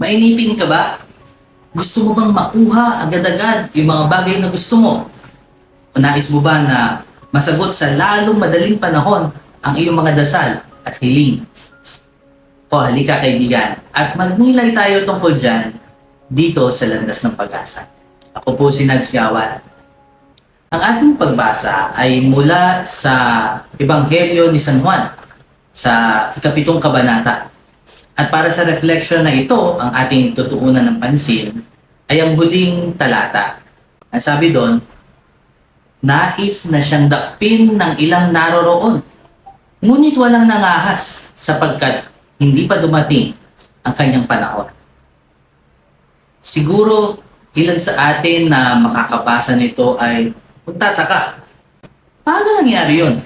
Mainipin ka ba? Gusto mo bang makuha agad-agad yung mga bagay na gusto mo? O nais mo ba na masagot sa lalong madaling panahon ang iyong mga dasal at hiling? O halika kaibigan, at magnilay tayo tungkol dyan dito sa landas ng pag-asa. Ako po si Nads Gawan. Ang ating pagbasa ay mula sa Ebanghelyo ni San Juan sa ikapitong kabanata. At para sa reflection na ito, ang ating tutuunan ng pansin ay ang huling talata. Ang sabi doon, nais na siyang dakpin ng ilang naroroon. Ngunit walang nangahas sapagkat hindi pa dumating ang kanyang panahon. Siguro ilan sa atin na makakabasa nito ay magtataka. Paano nangyari yun?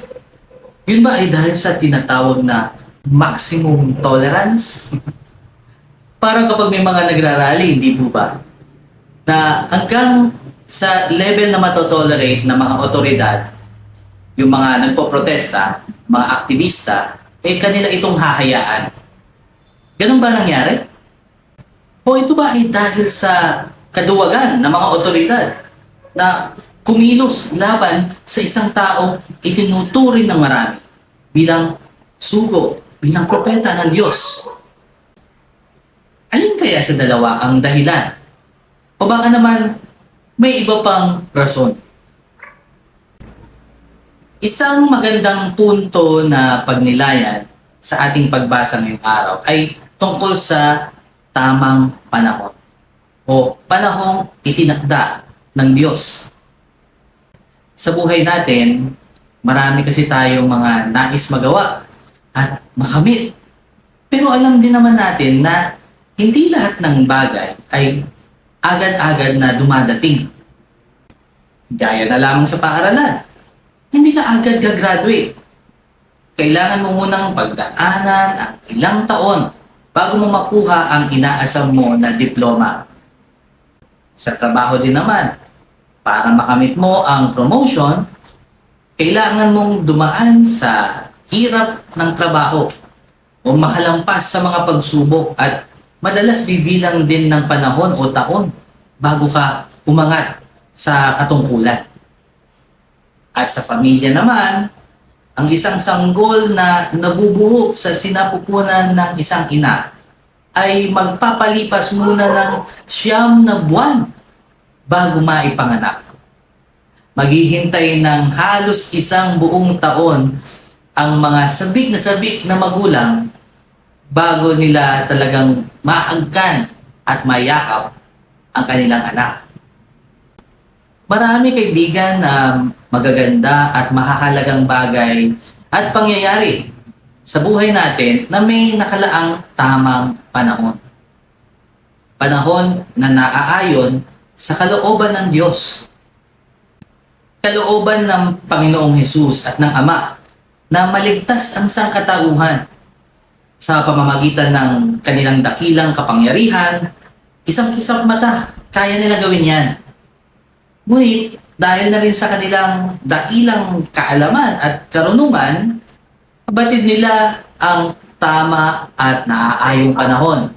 Yun ba ay dahil sa tinatawag na maximum tolerance? Parang kapag may mga nagrarally, hindi po ba? Na hanggang sa level na matotolerate ng mga otoridad, yung mga nagpo-protesta, mga aktivista, eh kanila itong hahayaan. Ganun ba nangyari? O ito ba ay dahil sa kaduwagan ng mga otoridad na kumilos laban sa isang taong itinuturing ng marami bilang sugo, bilang propeta ng Diyos? Alin kaya sa dalawa ang dahilan? O baka naman may iba pang rason? Isang magandang punto na pagnilayan sa ating pagbasa ngayong araw ay tungkol sa tamang panahon o panahong itinakda ng Diyos. Sa buhay natin, marami kasi tayong mga nais magawa at makamit. Pero alam din naman natin na hindi lahat ng bagay ay agad-agad na dumadating. Gaya na lamang sa paaralan. Hindi ka agad gagraduate. Kailangan mo munang pagdaanan ang ilang taon bago mo makuha ang inaasam mo na diploma. Sa trabaho din naman, para makamit mo ang promotion, kailangan mong dumaan sa hirap ng trabaho o makalampas sa mga pagsubok at madalas bibilang din ng panahon o taon bago ka umangat sa katungkulan. At sa pamilya naman, ang isang sanggol na nabubuo sa sinapupunan ng isang ina ay magpapalipas muna ng siyam na buwan bago maipanganak. Maghihintay ng halos isang buong taon ang mga sabik na sabik na magulang bago nila talagang maangkan at mayakap ang kanilang anak. Marami kaibigan na magaganda at mahahalagang bagay at pangyayari sa buhay natin na may nakalaang tamang panahon. Panahon na naaayon sa kalooban ng Diyos. Kalooban ng Panginoong Hesus at ng Ama na maligtas ang sangkatauhan sa pamamagitan ng kanilang dakilang kapangyarihan, isang kisap mata, kaya nila gawin yan. Ngunit, dahil na rin sa kanilang dakilang kaalaman at karunungan, batid nila ang tama at naaayong panahon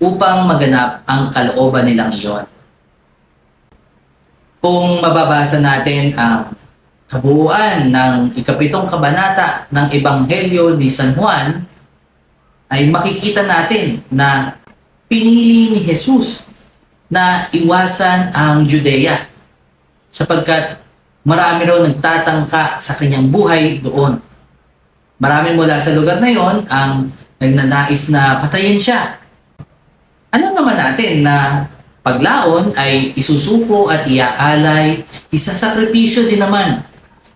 upang maganap ang kalooban nilang iyon. Kung mababasa natin ang kabuuan ng ikapitong kabanata ng Ebanghelyo ni San Juan, ay makikita natin na pinili ni Jesus na iwasan ang Judea sapagkat marami raw nagtatangka sa kanyang buhay doon. Marami mula sa lugar na yon ang nagnanais na patayin siya. Alam naman natin na paglaon ay isusuko at iaalay, isasakripisyo din naman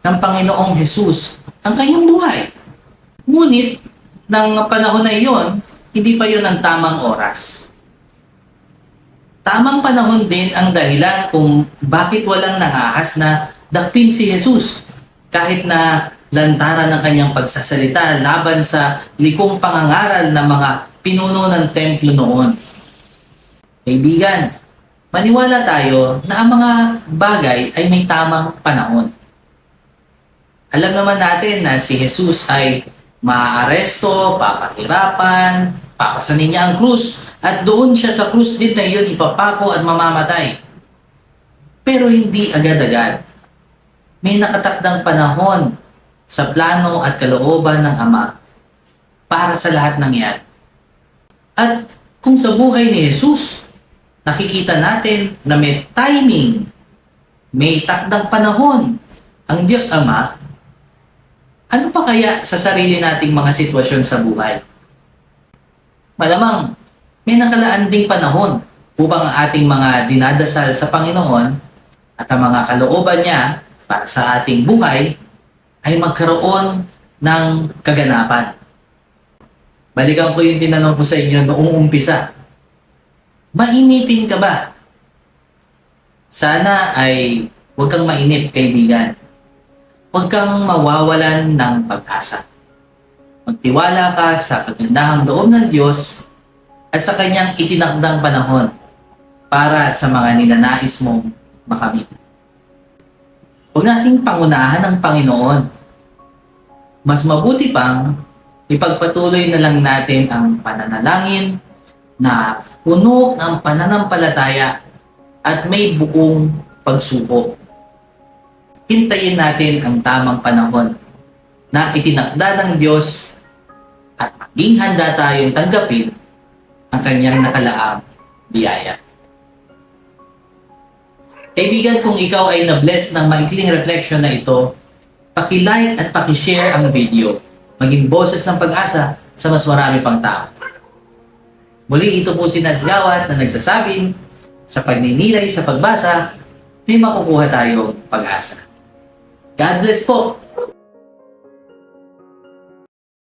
ng Panginoong Jesus ang kanyang buhay. Ngunit, ng panahon na iyon, hindi pa yon ang tamang oras. Tamang panahon din ang dahilan kung bakit walang nangahas na dakpin si Jesus kahit na lantaran ng kanyang pagsasalita laban sa likong pangangaral ng mga pinuno ng templo noon. Kaibigan, maniwala tayo na ang mga bagay ay may tamang panahon. Alam naman natin na si Jesus ay maaaresto, papahirapan, papasanin niya ang krus at doon siya sa krus din na iyon ipapako at mamamatay. Pero hindi agad-agad. May nakatakdang panahon sa plano at kalooban ng Ama para sa lahat ng yan. At kung sa buhay ni Jesus, nakikita natin na may timing, may takdang panahon ang Diyos Ama, ano pa kaya sa sarili nating mga sitwasyon sa buhay? Malamang, may nakalaan ding panahon upang ang ating mga dinadasal sa Panginoon at ang mga kalooban niya para sa ating buhay ay magkaroon ng kaganapan. Balikan ko yung tinanong ko sa inyo noong umpisa. Mainitin ka ba? Sana ay huwag kang mainip, kaibigan. Huwag kang mawawalan ng pag-asa. Magtiwala ka sa kagandahang loob ng Diyos at sa kanyang itinakdang panahon para sa mga ninanais mong makamit. Huwag nating pangunahan ng Panginoon. Mas mabuti pang ipagpatuloy na lang natin ang pananalangin na puno ng pananampalataya at may buong pagsuko. Hintayin natin ang tamang panahon na itinakda ng Diyos at maging handa tayong tanggapin ang kanyang nakalaang biyaya. Kaibigan, kung ikaw ay na-bless ng maikling reflection na ito, paki-like at paki-share ang video. Maging boses ng pag-asa sa mas marami pang tao. Muli ito po si Nats Gawat na nagsasabing, sa pagninilay sa pagbasa, may makukuha tayong pag-asa. God bless po!